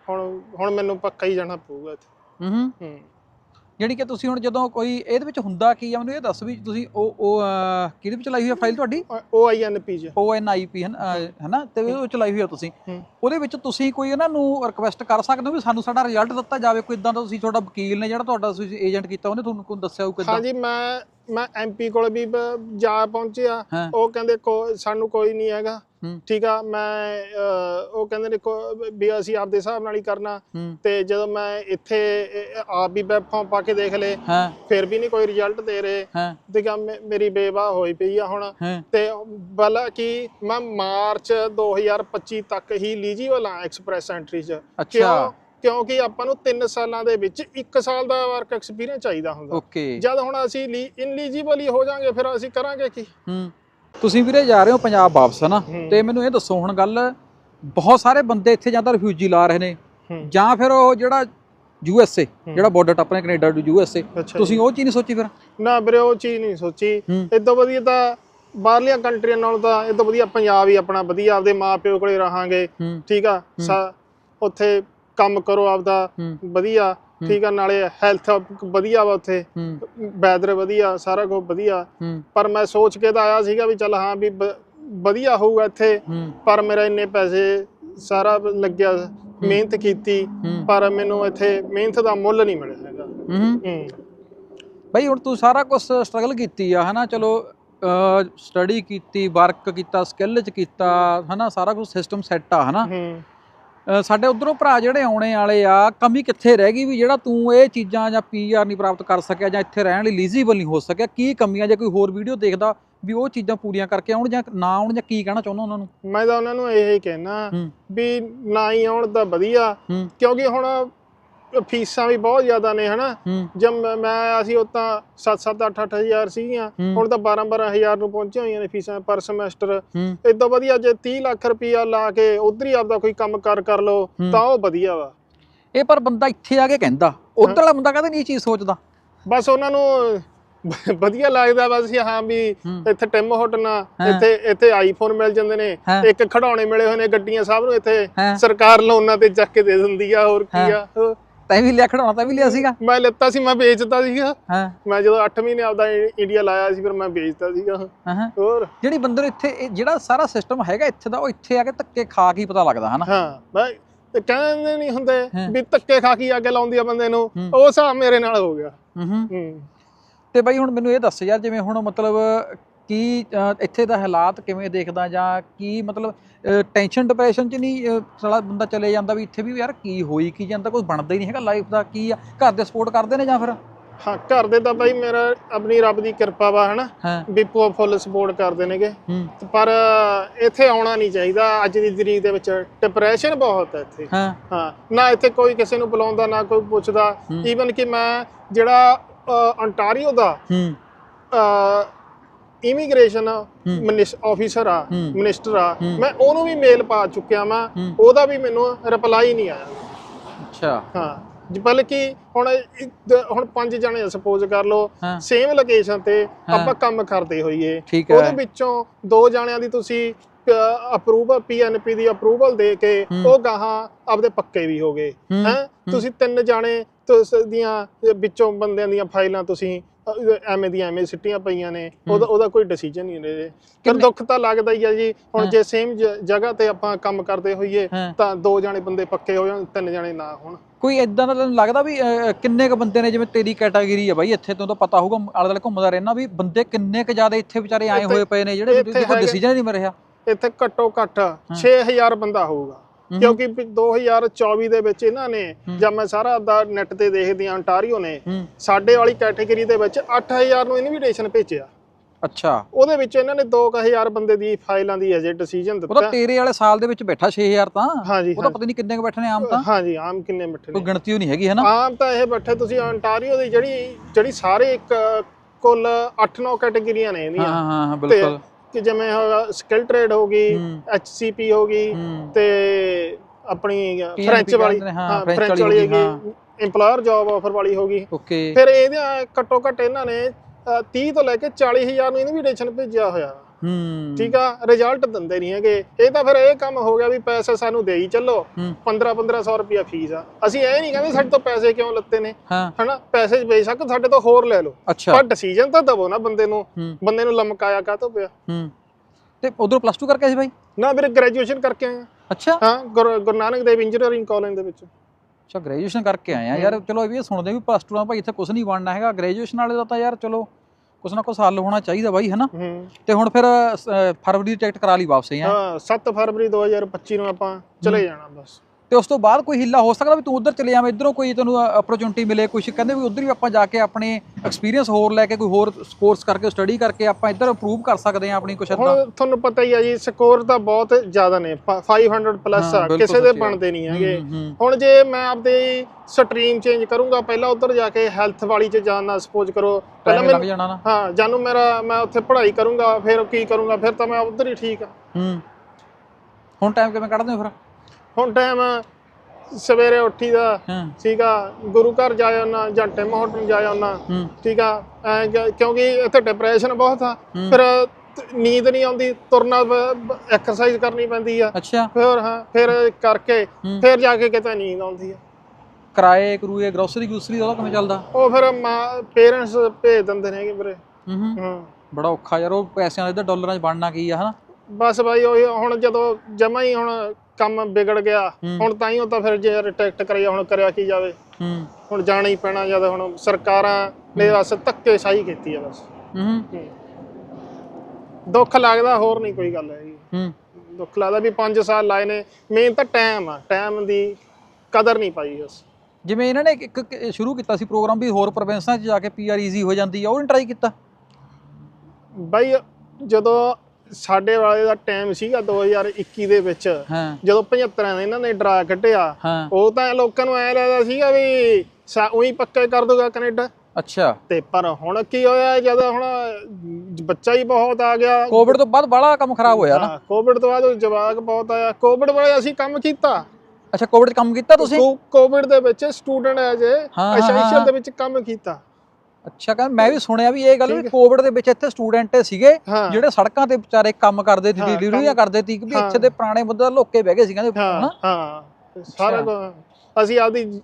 ਹੁਣ ਹੁਣ ਮੈਨੂੰ ਪੱਕਾ ਹੀ ਜਾਣਾ ਪਊਗਾ ਇੱਥੇ। ਹੂੰ। ਹੂੰ। ਜਿਹੜੀ ਕਿ ਤੁਸੀਂ ਹੁਣ ਜਦੋਂ ਕੋਈ ਇਹਦੇ ਵਿੱਚ ਹੁੰਦਾ ਕੀ ਆ? ਮੈਨੂੰ ਇਹ ਦੱਸ ਵੀ ਤੁਸੀਂ ਉਹ ਉਹ ਕਿਹਦੇ ਵਿੱਚ ਚਲਾਈ ਹੋਈ ਆ ਫਾਈਲ ਤੁਹਾਡੀ? ਉਹ ਆਈ ਐਨ ਪੀ ਚ। O N I P ਹਨ ਤੇ ਉਹ ਚਲਾਈ ਹੋਈ ਆ ਤੁਸੀਂ। ਉਹਦੇ ਵਿੱਚ ਤੁਸੀਂ ਕੋਈ ਇਹਨਾਂ ਨੂੰ ਰਿਕਵੈਸਟ ਕਰ ਸਕਦੇ ਹੋ ਵੀ ਸਾਨੂੰ ਸਾਡਾ ਰਿਜ਼ਲਟ ਦਿੱਤਾ ਜਾਵੇ? ਕੋਈ ਇਦਾਂ ਦਾ ਤੁਸੀਂ ਤੁਹਾਡਾ ਵਕੀਲ ਨੇ ਜਿਹੜਾ ਤੁਹਾਡਾ ਤੁਸੀਂ ਏਜੰਟ ਕੀਤਾ ਉਹਨੇ ਤੁਹਾਨੂੰ ਕੋਈ ਦੱਸਿਆ ਹੋ ਕਿਦਾਂ? ਹਾਂਜੀ ਮੈਂ ਮੈਂ ਐਮਪੀ ਕੋਲ ਵੀ ਜਾ ਪਹੁੰਚਿਆ। ਉਹ ਕਹਿੰਦੇ ਸਾਨੂੰ ਕੋਈ ਨਹੀਂ ਹੈਗਾ। ਠੀਕ ਆ ਮੈਂ ਉਹ ਕਹਿੰਦੇ ਨੇ ਕੋ- ਵੀ ਅਸੀਂ ਆਪਦੇ ਹਿਸਾਬ ਨਾਲ ਹੀ ਕਰਨਾ। ਤੇ ਜਦੋਂ ਮੈਂ ਇੱਥੇ ਆਪ ਵੀ ਵੈਬ ਫਾਰਮ ਪਾ ਕੇ ਦੇਖ ਹਾਂ। ਫਿਰ ਵੀ ਨਹੀਂ ਕੋਈ ਰਿਜ਼ਲਟ ਦੇ ਰਹੇ। ਤੇ ਮੇ- ਮੇਰੀ ਬੇਵਾ ਹੋਈ ਪਈ ਆ ਹੁਣ। ਤੇ ਬਲਾ ਕਿ ਮੈਂ ਮਾਰਚ 2025 ਤੱਕ ਹੀ ਲੀਜੀਬਲ ਆ ਐਕਸਪ੍ਰੈਸ ਐਂਟਰੀ ਚ। ਅੱਛਾ। ਕਿਉਂ? ਕਿਉਂਕਿ ਆਪਾਂ ਨੂੰ 3 ਸਾਲਾਂ ਦੇ ਵਿੱਚ 1 ਸਾਲ ਦਾ ਵਰਕ ਐਕਸਪੀਰੀਅੰਸ ਚਾਹੀਦਾ ਹੁੰਦਾ। ਜਦ ਹੁਣ ਅਸੀਂ ਇਨਲੀਜੀਬਲ ਹੀ ਹੋ ਜਾਾਂਗੇ ਫਿਰ ਅਸੀਂ ਕਰਾਂਗੇ ਕੀ? ਹੂੰ। ਤੁਸੀਂ ਵੀਰੇ ਜਾ ਰਹੇ ਹੋ ਪੰਜਾਬ ਵਾਪਸ ਹਨਾ। ਤੇ ਮੈਨੂੰ ਇਹ ਦੱਸੋ ਹੁਣ ਗੱਲ ਬਹੁਤ ਸਾਰੇ ਬੰਦੇ ਇੱਥੇ ਜਾਂ ਤਾਂ ਰਿਫਿਊਜੀ ਲਾ ਰਹੇ ਨੇ। ਜਾਂ ਫਿਰ ਉਹ ਜਿਹੜਾ ਯੂ ਐਸ ਏ ਜਿਹੜਾ border ਟੱਪਣੇ Canada to U S A ਤੁਸੀਂ ਉਹ ਚੀਜ਼ ਨਹੀਂ ਸੋਚੀ ਫਿਰ? ਨਾ ਵੀਰੇ ਉਹ ਚੀਜ਼ ਨਹੀਂ ਸੋਚੀ। ਇਦੋਂ ਵਧੀਆ ਤਾਂ ਬਾਹਰਲੀਆਂ ਕੰਟਰੀਆਂ ਨਾਲੋਂ ਤਾਂ ਇਦੋਂ ਵਧੀਆ ਪੰਜਾਬ ਹੀ ਆਪਣਾ ਵਧੀਆ ਆਪਦੇ ਮਾਪਿਓ ਕੋਲੇ ਰਹਾਂਗੇ ਠੀਕ ਆ? ਉੱਥੇ ਕੰਮ ਕਰੋ ਆਪਦਾ ਵਧੀਆ। ਠੀਕ ਆ ਨਾਲੇ ਹੈਲਥ ਵਧੀਆ ਵਾ ਉੱਥੇ। ਵੈਦਰ ਵਧੀਆ ਸਾਰਾ ਕੁਝ ਵਧੀਆ। ਪਰ ਮੈਂ ਸੋਚ ਕੇ ਤਾਂ ਆਇਆ ਸੀਗਾ ਵੀ ਚੱਲ ਹਾਂ ਵੀ ਵਧੀਆ ਹੋਊਗਾ ਇੱਥੇ। ਪਰ ਮੇਰਾ ਇੰਨੇ ਪੈਸੇ ਸਾਰਾ ਲੱਗਿਆ ਮਿਹਨਤ ਕੀਤੀ। ਪਰ ਮੈਨੂੰ ਇੱਥੇ ਮਿਹਨਤ ਦਾ ਮੁੱਲ ਨਹੀਂ ਮਿਲਿਆ ਹੈਗਾ। ਹੂੰ। ਬਈ ਹੁਣ ਤੂੰ ਸਾਰਾ ਕੁਝ ਸਟਰਗਲ ਕੀਤੀ ਆ ਹਨਾ? ਚਲੋ ਸਟੱਡੀ ਕੀਤੀ ਵਰਕ ਕੀਤਾ ਸਕਿੱਲ ਚ ਕੀਤਾ ਹਨਾ? ਸਾਰਾ ਕੁਝ ਸਿਸਟਮ ਸੈੱਟ ਆ ਹਨਾ? ਸਾਡੇ ਉਧਰੋਂ ਭਰਾ ਜਿਹੜੇ ਆਉਣੇ ਵਾਲੇ ਆ ਕਮੀ ਕਿੱਥੇ ਰਹਿ ਗਈ ਵੀ ਜਿਹੜਾ ਤੂੰ ਇਹ ਚੀਜ਼ਾਂ ਜਾਂ ਪੀਆਰ ਨਹੀਂ ਪ੍ਰਾਪਤ ਕਰ ਸਕਿਆ ਜਾਂ ਇੱਥੇ ਰਹਿਣ ਲਈ ਐਲੀਜੀਬਲ ਨਹੀਂ ਹੋ ਸਕਿਆ ਕੀ ਕਮੀਆਂ ਜੇ ਕੋਈ ਹੋਰ ਵੀਡੀਓ ਦੇਖਦਾ ਵੀ ਉਹ ਚੀਜ਼ਾਂ ਪੂਰੀਆਂ ਕਰਕੇ ਆਉਣ ਜਾਂ ਨਾ ਆਉਣ ਜਾਂ ਕੀ ਕਹਿਣਾ ਚਾਹੁੰਦਾ ਉਹਨਾਂ ਨੂੰ? ਮੈਂ ਤਾਂ ਉਹਨਾਂ ਨੂੰ ਇਹ ਹੀ। ਕਹਿਣਾ ਵੀ ਨਾ ਹੀ ਆਉਣ ਤਾਂ ਵਧੀਆ ਕਿਉਂਕਿ ਹੁਣ ਫੀਸਾਂ ਵੀ ਬਹੁਤ ਜ਼ਿਆਦਾ ਨੇ ਹਨਾ ਜਦ ਮੈਂ ਆਇਆ ਸੀ ਉਹ ਤਾਂ 7-7 8-8 ਹਜ਼ਾਰ ਸੀਗੀਆਂ ਹੂੰ। ਹੁਣ ਤਾਂ 12-12 ਹਜ਼ਾਰ ਨੂੰ ਪਹੁੰਚੀਆਂ ਹੋਈਆਂ ਨੇ ਫੀਸਾਂ ਪਰ ਸਮੈਸਟਰ ਇਦੋਂ ਵਧੀਆ ਜੇ 30 ਲੱਖ ਰੁਪਇਆ ਲਾ ਕੇ ਉਧਰ ਹੀ ਆਪਦਾ ਕੋਈ ਕੰਮ ਕਰ ਕਰ ਲਓ। ਤਾਂ ਉਹ ਵਧੀਆ ਵਾ ਇਹ ਪਰ ਬੰਦਾ ਇੱਥੇ ਆ ਕੇ ਕਹਿੰਦਾ ਉਧਰ ਵਾਲਾ ਬੰਦਾ ਕਹਿੰਦਾ ਨਹੀਂ ਇਹ ਚੀਜ਼ ਸੋਚਦਾ ਬਸ ਉਹਨਾਂ ਨੂੰ *laughs* ਵਧੀਆ ਲੱਗਦਾ ਬਸ ਹਾਂ ਵੀ। ਇੱਥੇ ਟਿਮ ਹੋਟਨਾ। ਇੱਥੇ ਇੱਥੇ ਆਈਫੋਨ ਮਿਲ ਜਾਂਦੇ ਨੇ। ਇੱਕ ਖੜਾਉਣੇ ਮਿਲੇ ਹੋਏ ਨੇ ਗੱਡੀਆਂ ਸਭ ਨੂੰ ਇੱਥੇ। ਸਰਕਾਰ ਲੋਨਾਂ ਤੇ ਚੱਕ ਕੇ ਦੇ ਦਿੰਦੀ ਆ ਹੋਰ ਕੀ ਆ। ਤੈਂ ਵੀ ਲਿਆ ਖੜਾਉਣਾ ਤੈਂ ਵੀ ਲਿਆ ਸੀਗਾ। ਮੈਂ ਲਿੱਤਾ ਸੀ ਮੈਂ ਵੇਚਦਾ ਸੀਗਾ। ਹਾਂ। ਮੈਂ ਜਦੋਂ 8 ਮਹੀਨੇ ਆਪਦਾ ਇੰਡੀਆ ਲਾਇਆ ਸੀ ਫਿਰ ਮੈਂ ਵੇਚਦਾ ਸੀਗਾ। ਹੋਰ? ਜਿਹੜੀ ਬੰਦੇ ਨੂੰ ਇੱਥੇ ਜਿਹੜਾ ਸਾਰਾ ਸਿਸਟਮ ਹੈਗਾ ਇੱਥੇ ਦਾ ਉਹ ਇੱਥੇ ਆ ਕੇ ਧੱਕੇ ਖਾ ਕੇ ਪਤਾ ਲੱਗਦਾ ਹਨਾ? ਹਾਂ ਬਾਈ ਤੇ ਕਹਿੰਦੇ ਨਹੀਂ ਹੁੰਦੇ। ਵੀ ਧੱਕੇ ਖਾ ਕੇ ਅੱਗੇ ਲਾਉਂਦੀ ਆ ਬੰਦੇ ਨੂੰ। ਉਹ ਹਿਸਾਬ ਮੇਰੇ ਨਾਲ ਹੋ ਗਿਆ। ਹੂੰ। ਤੇ ਬਾਈ ਹੁਣ ਮੈਨੂੰ ਇਹ ਦੱਸ ਯਾਰ ਜਿਵੇਂ ਹੁਣ ਮਤਲਬ ਕੀ ਇੱਥੇ ਦਾ ਹਾਲਾਤ ਕਿਵੇਂ ਦੇਖਦਾ ਜਾਂ ਕੀ ਮਤਲਬ ਟੈਨਸ਼ਨ ਡਿਪਰੈਸ਼ਨ ਚ ਨਹੀਂ ਸਾਲਾ ਬੰਦਾ ਚਲੇ ਜਾਂਦਾ ਵੀ ਇੱਥੇ ਵੀ ਯਾਰ ਕੀ ਹੋਈ ਕੀ ਜਾਂਦਾ ਕੁਝ ਬਣਦਾ ਹੀ ਨਹੀਂ ਹੈਗਾ ਲਾਈਫ ਦਾ ਕੀ ਆ ਘਰ ਦੇ ਸਪੋਰਟ ਕਰਦੇ ਨੇ ਜਾਂ ਫਿਰ? ਹਾਂ ਘਰ ਦੇ ਤਾਂ ਬਾਈ ਮੇਰਾ ਆਪਣੀ ਰੱਬ ਦੀ ਕਿਰਪਾ ਵਾ ਹਨਾ? ਵੀ ਫੁੱਲ ਸਪੋਰਟ ਕਰਦੇ ਨੇਗੇ। ਪਰ ਇੱਥੇ ਆਉਣਾ ਨਹੀਂ ਚਾਹੀਦਾ ਅੱਜ ਦੀ ਤਰੀਕ ਦੇ ਵਿੱਚ ਡਿਪਰੈਸ਼ਨ ਬਹੁਤ ਹੈ ਇੱਥੇ। ਹਾਂ। ਨਾ ਇੱਥੇ ਕੋਈ ਕਿਸੇ ਨੂੰ ਬੁਲਾਉਂਦਾ ਨਾ ਕੋਈ ਪੁੱਛਦਾ। ਈਵਨ ਕਿ ਮੈਂ ਜਿਹੜਾ ਅੰਟਾਰੀਓ ਦਾ ਹੂੰ। ਇਮੀਗ੍ਰੇਸ਼ਨ ਆਫੀਸਰ ਆ। ਮਿਨਿਸਟਰ ਆ। ਮੈਂ ਉਹਨੂੰ ਵੀ ਮੇਲ ਪਾ ਚੁੱਕਿਆ ਹੂੰ। ਉਹਦਾ ਵੀ ਮੈਨੂੰ ਰਿਪਲਾਈ ਨਹੀਂ ਆਇਆ ਅੱਛਾ ਹਾਂ ਜ- ਬਲਕਿ ਹੁਣ ਹੁਣ ਪੰਜ ਜਣੇ ਸਪੋਜ਼ ਕਰ ਲਓ ਸੇਮ ਲੋਕੇਸ਼ਨ ਤੇ। ਆਪਾਂ ਕੰਮ ਕਰਦੇ ਹੋਈਏ ਉਹਦੇ ਵਿੱਚੋਂ ਦੋ ਜਣਿਆਂ ਦੀ ਤੁਸੀਂ ਅਪਰੂਵਲ ਪੀਐਨਪੀ ਦੀ ਅਪਰੂਵਲ ਦੇ ਕੇ। ਉਹ ਗਾਹਾਂ ਆਪਦੇ ਪੱਕੇ ਵੀ ਹੋ ਗਏ ਹੂੰ, ਤੁਸੀਂ ਤਿੰਨ ਜਾਣੇ ਤੁਸ ਦੀਆਂ ਵਿੱਚੋਂ ਬੰਦਿਆਂ ਦੀਆਂ ਫਾਈਲਾਂ ਤੁਸੀਂ ਐਵੇਂ ਦੀਆਂ ਐਵੇਂ ਸਿੱਟੀਆਂ ਪਈਆਂ ਨੇ। ਉਹਦਾ ਉਹਦਾ ਕੋਈ ਡਿਸੀਜਨ ਨਹੀਂ ਰਹੇ ਕਿੰਨੇ- ਦੁੱਖ ਤਾਂ ਲੱਗਦਾ ਹੀ ਆ ਜੀ। ਹੁਣ। ਜੇ ਸੇਮ ਜਗ੍ਹਾ ਤੇ ਆਪਾਂ ਕੰਮ ਕਰਦੇ ਹੋਈਏ। ਤਾਂ ਦੋ ਜਾਣੇ ਬੰਦੇ ਪੱਕੇ ਹੋ ਜਾਣ ਤਿੰਨ ਜਾਣੇ ਨਾ ਹੋਣ। ਕੋਈ ਇਦਾਂ ਦਾ ਤੈਨੂੰ ਲੱਗਦਾ ਵੀ ਕਿੰਨੇ ਕ ਬੰਦੇ ਨੇ ਜਿਵੇਂ ਤੇਰੀ ਕੈਟਾਗਰੀ ਆ ਬਾਈ ਇੱਥੇ ਤੋਂ ਤਾਂ ਪਤਾ ਹੋਊਗਾ ਆਲੇ ਦੁਆਲੇ ਘੁੰਮਦਾ ਰਹਿਣਾ ਵੀ ਬੰਦੇ ਕਿੰਨੇ ਕ ਜ਼ਿਆਦਾ ਇੱਥੇ ਵਿਚਾਰੇ ਆਏ ਹੋਏ ਪਏ ਨੇ ਜਿਹੜੇ ਕੋਈ ਡਿਸੀਜਨ ਨਹੀਂ ਮਿਲ ਰਿਹਾ। ਇੱਥੇ ਘੱਟੋ ਘੱਟ 6000 ਬੰਦਾ ਹੋਊਗਾ। ਕਿਉਂਕਿ ਵੀ 2024 ਦੇ ਵਿੱਚ ਇਹਨਾਂ ਨੇ। ਜਦ ਮੈਂ ਸਾਰਾ ਆਪਦਾ ਨੈਟ ਤੇ ਦੇਖਦੀ ਆਂ ਅੰਟਾਰੀਓ ਨੇ ਸਾਡੇ ਵਾਲੀ ਕੈਟਾਗਰੀ ਦੇ ਵਿੱਚ 8000 ਨੂੰ ਇਨਵੀਟੇਸ਼ਨ ਭੇਜਿਆ। ਅੱਛਾ। ਉਹਦੇ ਵਿੱਚ ਇਹਨਾਂ ਨੇ 2000 ਬੰਦੇ ਦੀ ਫਾਈਲਾਂ ਦੀ ਅਜੇ ਡਿਸੀਜਨ ਉਹ ਤਾਂ ਦਿੱਤਾ। ਤੇਰੇ ਵਾਲੇ ਸਾਲ ਦੇ ਵਿੱਚ ਬੈਠਾ 6000 ਤਾਂ? ਹਾਂਜੀ ਉਹ ਤਾਂ ਪਤਾ ਨਹੀਂ ਕਿੰਨੇ ਕ ਬੈਠੇ ਨੇ ਆਮ ਤਾਂ। ਹਾਂਜੀ ਆਮ ਕਿੰਨੇ ਮਿੱਠੇ ਕੋਈ ਗਿਣਤੀ ਨਹੀਂ ਹੈਗੀ ਹੈ ਨਾ ਆਮ ਤਾਂ ਇਹ ਬੈਠੇ ਤੁਸੀਂ ਅੰਟਾਰੀਓ ਦੀ ਜਿਹੜੀ ਜਿਹੜੀ ਸਾਰੇ ਇੱਕ ਕੁੱਲ 8-9 ਕੈਟਾਗਰੀਆਂ ਨੇ ਇਹਦੀਆਂ। ਹਾਂ ਹਾਂ ਬਿਲਕੁਲ। ਕਿ ਜਿਵੇਂ ਸਕਿਲ ਟ੍ਰੇਡ ਹੋ ਗਈ। ਐਚਸੀਪੀ ਹੋ ਗਈ ਤੇ ਆਪਣੀ ਫ੍ਰੈਂਚ ਵਾਲੀ ਹਾਂ, ਫ੍ਰੈਂਚ ਵਾਲੀ ਹੈਗੀ EMPLOYER ਜੌਬ ਆਫਰ ਵਾਲੀ ਹੋ ਗਈ। ਫਿਰ ਇਹਦੇ ਘੱਟੋ ਘੱਟ ਇਹਨਾਂ ਨੇ ਅ, 30 ਤੋਂ ਲੈ ਕੇ 40000 ਨੂੰ ਇਨਵੀਟੇਸ਼ਨ ਭੇਜਿਆ ਹੋਇਆ। ਹੂੰ। ਠੀਕ ਆ ਰਿਜ਼ਲਟ ਦਿੰਦੇ ਨਹੀਂ ਹੈਗੇ। ਇਹ ਤਾਂ ਫਿਰ ਇਹ ਕੰਮ ਹੋ ਗਿਆ ਵੀ ਪੈਸੇ ਸਾਨੂੰ ਦੇਈ ਚੱਲੋ। ਹੂੰ। 15 1500 ਰੁਪਿਆ ਫੀਸ ਆ। ਅਸੀਂ ਇਹ ਨਹੀਂ ਕਹਿੰਦੇ ਸਾਡੇ ਤੋਂ ਪੈਸੇ ਕਿਉਂ ਲੱਤੇ ਨੇ? ਹਨਾ ਪੈਸੇ ਬੇਸ਼ੱਕ ਸਾਡੇ ਤੋਂ ਹੋਰ ਲੈ ਲਓ। ਪਰ ਡਿਸੀਜਨ ਤਾਂ ਦਵੋ ਨਾ ਬੰਦੇ ਨੂੰ। ਬੰਦੇ ਨੂੰ ਲਮਕਾਇਆ ਕਾਹਤੋਂ ਪਿਆ? ਹੂੰ। ਤੇ ਉਧਰ ਪਲੱਸ 2 ਕਰਕੇ ਆਏ ਸੀ ਬਾਈ? ਨਾ ਮੇਰੇ ਗ੍ਰੈਜੂਏਸ਼ਨ ਕਰਕੇ ਆਏ ਆ। ਅੱਛਾ। ਹਾਂ ਗੁਰ- ਨਾਨਕ ਦੇਵ ਇੰਜੀਨੀਅਰਿੰਗ ਕਾਲਜ ਦੇ ਵਿੱਚ। ਅੱਛਾ ਗ੍ਰੈਜੂਏਸ਼ਨ ਕਰਕੇ ਆਏ ਆ। ਯਾਰ ਚਲੋ ਇਹ ਵੀ ਸੁਣਦੇ ਵੀ ਪਲੱਸ 2 ਨਾਲ ਭਾਈ ਇੱਥੇ ਕੁਝ ਨਹੀਂ ਬਣਨਾ ਹੈਗਾ। ਗ੍ਰੈਜੂਏਸ਼ਨ ਵਾਲੇ ਦਾ ਤਾਂ ਯਾਰ ਚਲੋ ਕੁਛ ਨਾ ਕੁਛ ਹੱਲ ਹੋਣਾ ਚਾਹੀਦਾ ਬਾਈ ਹੈਨਾ? ਤੇ ਹੁਣ ਫਿਰ ਫਰਵਰੀ ਦੀ ਟਿਕਟ ਕਰਾ ਲਈ ਵਾਪਸ ਹੀ? ਆ ਹਾਂ 7 ਫਰਵਰੀ 2025 ਨੂੰ ਆਪਾਂ ਚਲੇ ਜਾਣਾ ਬਸ। ਤੇ ਉਸ ਤੋਂ ਬਾਅਦ ਕੋਈ ਹਿੱਲਾ ਹੋ ਸਕਦਾ ਵੀ ਤੂੰ ਉਧਰ ਚਲੇ ਜਾਵੇਂ ਇਧਰੋਂ ਕੋਈ ਤੈਨੂੰ ਅਪਰਚੂਨਿਟੀ ਮਿਲੇ ਕੁਝ ਕਹਿੰਦੇ ਵੀ ਉਧਰ ਵੀ ਆਪਾਂ ਜਾ ਕੇ ਆਪਣੇ ਐਕਸਪੀਰੀਅੰਸ ਹੋਰ ਲੈ ਕੇ ਕੋਈ ਹੋਰ ਕੋਰਸ ਕਰਕੇ ਸਟੱਡੀ ਕਰਕੇ ਆਪਾਂ ਇੱਧਰ ਇੰਪਰੂਵ ਕਰ ਸਕਦੇ ਆ ਆਪਣੀ ਕੁਛ ਹੁਣ ਤੁਹਾਨੂੰ ਪਤਾ ਹੀ ਆ ਜੀ ਸਕੋਰ ਤਾਂ ਬਹੁਤ ਜ਼ਿਆਦਾ ਨੇ ਪ- 500 ਪਲੱਸ ਆ ਕਿਸੇ ਦੇ। ਬਣਦੇ ਨਹੀਂ ਹੈਗੇ। ਹੁਣ ਜੇ ਮੈਂ ਆਪਦੀ ਸਟਰੀਮ ਚੇਂਜ ਕਰੂੰਗਾ ਪਹਿਲਾਂ ਉੱਧਰ ਜਾ ਕੇ ਹੈਲਥ ਵਾਲੀ ਚ ਜਾਣਾ ਸਪੋਜ਼ ਕਰੋ ਪਹਿਲਾਂ ਨਾ। ਹਾਂ ਜਾਨੂੰ ਮੇਰਾ ਮੈਂ ਉੱਥੇ ਪੜ੍ਹਾਈ ਕਰੂੰਗਾ ਫਿਰ ਕੀ ਕਰੂੰਗਾ ਫਿਰ ਤਾਂ ਮੈਂ ਉੱਧਰ ਹੀ ਠੀਕ ਆ। ਹੂੰ। ਹੁਣ ਟਾਈਮ ਕਿਵੇਂ ਕੱਢਦੇ ਹੋ ਫਿਰ? ਹੁਣ ਟਾਈਮ ਸਵੇਰੇ ਉੱਠੀ ਦਾ ਠੀਕ ਆ ਗੁਰੂ ਘਰ ਜਾ ਆਉਣਾ ਜਾਂ ਟਿਮ ਹੋਟਲ ਜਾ ਹੂੰ। ਠੀਕ ਆ ਐਂ ਕਿ- ਕਿਉਂਕਿ ਇੱਥੇ ਡਿਪਰੈਸ਼ਨ ਬਹੁਤ ਆ। ਫਿਰ ਨੀਂਦ ਨਹੀਂ ਆਉਂਦੀ ਤੁਰਨਾ ਐਕਸਰਸਾਈਜ਼ ਕਰਨੀ ਪੈਂਦੀ ਆ। ਫਿਰ ਹਾਂ ਫਿਰ ਕਰਕੇ। ਫਿਰ ਜਾ ਕੇ ਕਿਤੇ ਨੀਂਦ ਆਉਂਦੀ ਆ। ਕਿਰਾਏ ਕਰੂਏ ਗਰੋਸਰੀ ਗਰੂਸਰੀ ਉਹਦਾ ਕਿਵੇਂ ਚੱਲਦਾ? ਉਹ ਫਿਰ ਮਾਂ ਪੇਰੈਂਟਸ ਭੇਜ ਦਿੰਦੇ ਨੇਗੇ ਵੀਰੇ। ਹੂੰ ਬੜਾ ਔਖਾ ਯਾਰ ਉਹ ਪੈਸਿਆਂ ਦਾ ਡਾਲਰਾਂ 'ਚ ਬਣਨਾ ਕੀ ਆ ਹਨਾ? ਬਸ ਬਾਈ ਉਹ ਹੁਣ ਜਦੋਂ ਜਮਾ ਹੀ ਹੁਣ ਕੰਮ ਵਿਗੜ ਗਿਆ। ਹੁਣ ਤਾਂ ਹੀ ਉਹ ਤਾਂ ਫਿਰ ਜੇ ਰਿਟੈਕਟ ਕਰਿਆ ਹੁਣ ਕਰਿਆ ਕੀ ਜਾਵੇ? ਹੂੰ। ਹੁਣ ਜਾਣਾ ਹੀ ਪੈਣਾ ਜਦ ਹੁਣ ਸਰਕਾਰਾਂ ਨੇ ਬਸ ਧੱਕੇ ਸ਼ਾਹੀ ਕੀਤੀ ਆ ਬਸ। ਦੁੱਖ ਲੱਗਦਾ ਹੋਰ ਨਹੀਂ ਕੋਈ ਗੱਲ ਹੈਗੀ। ਹੂੰ। ਦੁੱਖ ਲੱਗਦਾ ਵੀ 5 ਸਾਲ ਲਾਏ ਨੇ ਮੇਨ ਤਾਂ ਟਾਈਮ ਆ ਟਾਈਮ ਦੀ ਕਦਰ ਨਹੀਂ ਪਾਈ ਬਸ। ਜਿਵੇਂ ਇਹਨਾਂ ਨੇ ਇੱਕ ਸ਼ੁਰੂ ਕੀਤਾ ਸੀ ਪ੍ਰੋਗਰਾਮ ਵੀ ਹੋਰ ਪ੍ਰੋਵਿੰਸਾਂ 'ਚ ਜਾ ਕੇ ਪੀਆਰ ਈਜ਼ੀ ਹੋ ਜਾਂਦੀ ਆ ਉਹ ਨਹੀਂ ਟਰਾਈ ਕੀਤਾ? ਬਾਈ ਜਦੋਂ ਸਾਡੇ ਵਾਲੇ ਦਾ ਟਾਈਮ ਸੀਗਾ 2021 ਦੇ ਵਿੱਚ। ਜਦੋਂ 75 ਦਾ ਇਹਨਾਂ ਨੇ ਡਰਾ ਕੱਢਿਆ ਉਹ ਤਾਂ ਲੋਕਾਂ ਨੂੰ ਐ ਲੱਗਦਾ ਸੀਗਾ ਵੀ ਉਹੀ ਪੱਕੇ ਕਰ ਦੂਗਾ ਕੈਨੇਡਾ। ਅੱਛਾ। ਤੇ ਪਰ ਹੁਣ ਕੀ ਹੋਇਆ ਜਦ ਹੁਣ ਬੱਚਾ ਹੀ ਬਹੁਤ ਆ ਗਿਆ। ਕੋਵਿਡ ਤੋਂ ਬਾਅਦ ਬੜਾ ਕੰਮ ਖਰਾਬ ਹੋਇਆ ਨਾ। ਕੋਵਿਡ ਤੋਂ ਬਾਅਦ ਜਵਾਕ ਬਹੁਤ ਆਇਆ। ਕੋਵਿਡ ਵੇਲੇ ਅਸੀਂ ਕੰਮ ਕੀਤਾ। ਅੱਛਾ ਕੋਵਿਡ 'ਚ ਕੰਮ ਕੀਤਾ ਤੁਸੀਂ? ਕੋਵਿਡ ਦੇ ਵਿੱਚ ਸਟੂਡੈਂਟ ਐਜ ਹਾਂ, ਐਸੈਂਸ਼ੀਅਲ। ਦੇ ਵਿੱਚ ਕੰਮ ਕੀਤਾ। ਅੱਛਾ ਕਹਿੰਦਾ ਮੈਂ ਵੀ ਸੁਣਿਆ ਵੀ ਇਹ ਗੱਲ ਵੀ ਕੋਵਿਡ ਦੇ ਵਿੱਚ ਇੱਥੇ ਸਟੂਡੈਂਟ ਸੀਗੇ ਜਿਹੜੇ ਸੜਕਾਂ ਤੇ ਵਿਚਾਰੇ ਕੰਮ ਕਰਦੇ ਸੀ ਡਿਲੀਵਰੀਆਂ ਕਰਦੇ ਸੀ ਕਿ ਵੀ। ਇੱਥੇ ਦੇ ਪੁਰਾਣੇ ਬੰਦੇ ਲੋਕੇ ਬਹਿ ਗਏ ਸੀ ਕਹਿੰਦੇ ਹਾਂ ਹਾਂ। ਸਾਰਾ ਅਸੀਂ ਆਪਦੀ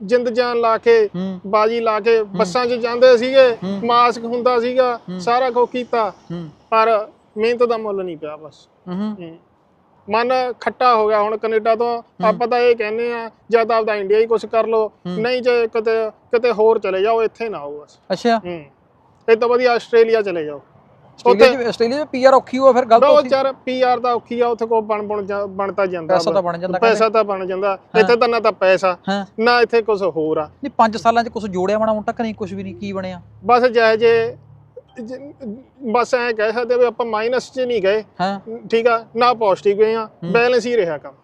ਜਿੰਦ ਜਾਨ ਲਾ ਕੇ ਬਾਜੀ ਲਾ ਕੇ ਬੱਸਾਂ 'ਚ ਜਾਂਦੇ ਸੀਗੇ। ਮਾਸਕ ਹੁੰਦਾ ਸੀਗਾ। ਸਾਰਾ ਕੁਝ ਕੀਤਾ। ਪਰ ਮਿਹਨਤ ਦਾ ਮੁੱਲ ਨਹੀਂ ਪਿਆ ਬਸ। ਹੂੰ। ਮਨ ਖੱਟਾ ਹੋ ਗਿਆ ਹੁਣ ਕੈਨੇਡਾ ਤੋਂ। ਆਪਾਂ ਤਾਂ ਇਹ ਕਹਿੰਦੇ ਆ ਜਦ ਆਪਦਾ ਇੰਡੀਆ ਹੀ ਕੁਝ ਕਰ ਲੋ ਹੂੰ। ਨਹੀਂ ਜੇ ਕਿਤੇ ਕਿਤੇ ਹੋਰ ਚਲੇ ਜਾਓ ਇੱਥੇ ਨਾ ਆਓ ਬਸ। ਅੱਛਾ। ਹੂੰ। ਇਹ ਤਾਂ ਵਧੀਆ ਆਸਟ੍ਰੇਲੀਆ ਚਲੇ ਜਾਓ। 'ਚ ਆਸਟ੍ਰੇਲੀਆ 'ਚ ਪੀਆਰ ਔਖੀ ਹੋਆ ਫਿਰ ਗਲਤ ਬਹੁਤ ਔਖੀ ਚਾਰ ਪੀਆਰ ਦਾ ਔਖੀ ਆ ਉੱਥੇ ਕੋ ਬਣ ਬਣ ਬਣਤਾ ਜਾਂਦਾ ਪੈਸਾ ਤਾਂ। ਬਣ ਜਾਂਦਾ ਪੈਸਾ ਤਾਂ ਬਣ ਜਾਂਦਾ। ਇੱਥੇ ਤਾਂ ਨਾ ਤਾਂ ਪੈਸਾ ਹਾਂ। ਨਾ ਇੱਥੇ ਕੁਝ ਹੋਰ ਆ। ਨਹੀਂ 5 ਸਾਲਾਂ 'ਚ ਕੁਝ ਜੋੜਿਆ ਬਣਾ ਮੁੰਟਾ ਕਿ ਨਹੀਂ ਕੁਝ ਵੀ ਨਹੀਂ ਕੀ ਬਣਿਆ? ਬਸ ਜਾਇ ਜੇ ਜ- ਬਸ ਐ ਕਹਿ ਸਕਦੇ ਵੀ ਆਪਾਂ ਮਾਈਨਸ 'ਚ ਨਹੀਂ ਗਏ। ਹਾਂ। ਠੀਕ ਆ ਨਾ ਪੋਜ਼ਿਟਿਵ ਗਏ ਆ ਬੈਲੈਂਸ ਹੀ ਰਿਹਾ ਕੰਮ।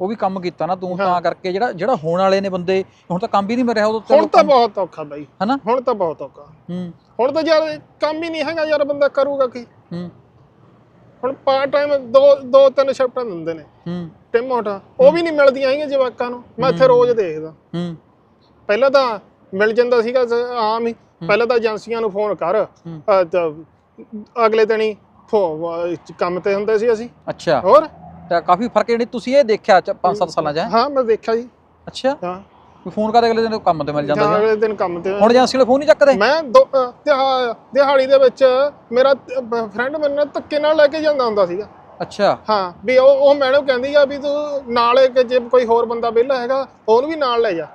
ਉਹ ਵੀ ਕੰਮ ਕੀਤਾ ਨਾ ਤੂੰ ਤਾਂ ਕਰਕੇ ਜਿਹੜਾ ਜਿਹੜਾ ਹੋਣ ਵਾਲੇ ਨੇ ਬੰਦੇ ਹੁਣ ਤਾਂ ਕੰਮ ਵੀ ਨਹੀਂ ਮਿਲਿਆ ਉਦੋਂ ਹੁਣ ਤਾਂ ਬਹੁਤ ਔਖਾ ਬਾਈ। ਹਨਾ? ਹੁਣ ਤਾਂ ਬਹੁਤ ਔਖਾ। ਹੂੰ। ਹੁਣ ਤਾਂ ਯਾਰ ਕੰਮ ਹੀ ਨਹੀਂ ਹੈਗਾ ਯਾਰ ਬੰਦਾ ਕਰੂਗਾ ਕੀ? ਹੂੰ। ਹੁਣ ਪਾਰਟ ਟਾਈਮ ਦੋ ਦੋ ਤਿੰਨ ਸ਼ਿਫਟਾਂ ਦਿੰਦੇ ਨੇ। ਹੂੰ। ਟਿਮ ਹੋਟਾ ਉਹ ਵੀ ਨਹੀਂ ਮਿਲਦੀਆਂ ਹੈਗੀਆਂ ਜਵਾਕਾਂ ਨੂੰ। ਮੈਂ ਇੱਥੇ ਰੋਜ਼ ਦੇਖਦਾ। ਹੂੰ। ਪਹਿਲਾਂ ਤਾਂ ਮਿਲ ਜਾਂਦਾ ਸੀਗਾ ਆਮ ਹੀ। ਪਹਿਲਾਂ ਤਾਂ ਏਜੰਸੀਆਂ ਨੂੰ ਫੋਨ ਕਰ ਅਗਲੇ ਦਿਨ ਹੀ ਕੰਮ ਤੇ ਹੁੰਦੇ ਸੀ ਅਸੀਂ। ਅੱਛਾ। ਹੋਰ? ਤਾਂ ਕਾਫੀ ਫ਼ਰਕ ਜਿਹੜੀ ਤੁਸੀਂ ਇਹ ਦੇਖਿਆ 5-7 ਸਾਲਾਂ 'ਚ ਹੈਂ? ਮੈਂ ਦੇਖਿਆ ਜੀ। ਅੱਛਾ। ਹਾਂ। ਫੋਨ ਕਰਦੇ ਅਗਲੇ ਦਿਨ ਕੰਮ ਤੇ ਮਿਲ ਜਾਂਦਾ ਸੀ? ਅਗਲੇ ਦਿਨ ਕੰਮ ਤੇ। ਹੁਣ ਏਜੰਸੀ ਵਾਲੇ ਫੋਨ ਨਹੀਂ ਚੱਕਦੇ? ਮੈਂ ਦਿਹਾੜੀ ਦੇ ਵਿੱਚ ਮੇਰਾ ਫਰੈਂਡ ਮੇਰੇ ਨਾਲ ਧੱਕੇ ਨਾਲ ਲੈ ਕੇ ਜਾਂਦਾ ਹੁੰਦਾ ਸੀਗਾ। ਅੱਛਾ। ਹਾਂ ਵੀ ਉਹ ਉਹ ਮੈਨੂੰ ਕਹਿੰਦੀ ਆ ਵੀ ਤੂੰ ਨਾਲੇ ਕਿ ਜੇ ਕੋਈ ਹੋਰ ਬੰਦਾ ਵਿਹਲਾ ਹੈਗਾ ਉਹਨੂੰ ਵੀ ਨਾਲ ਲੈ ਜਾ।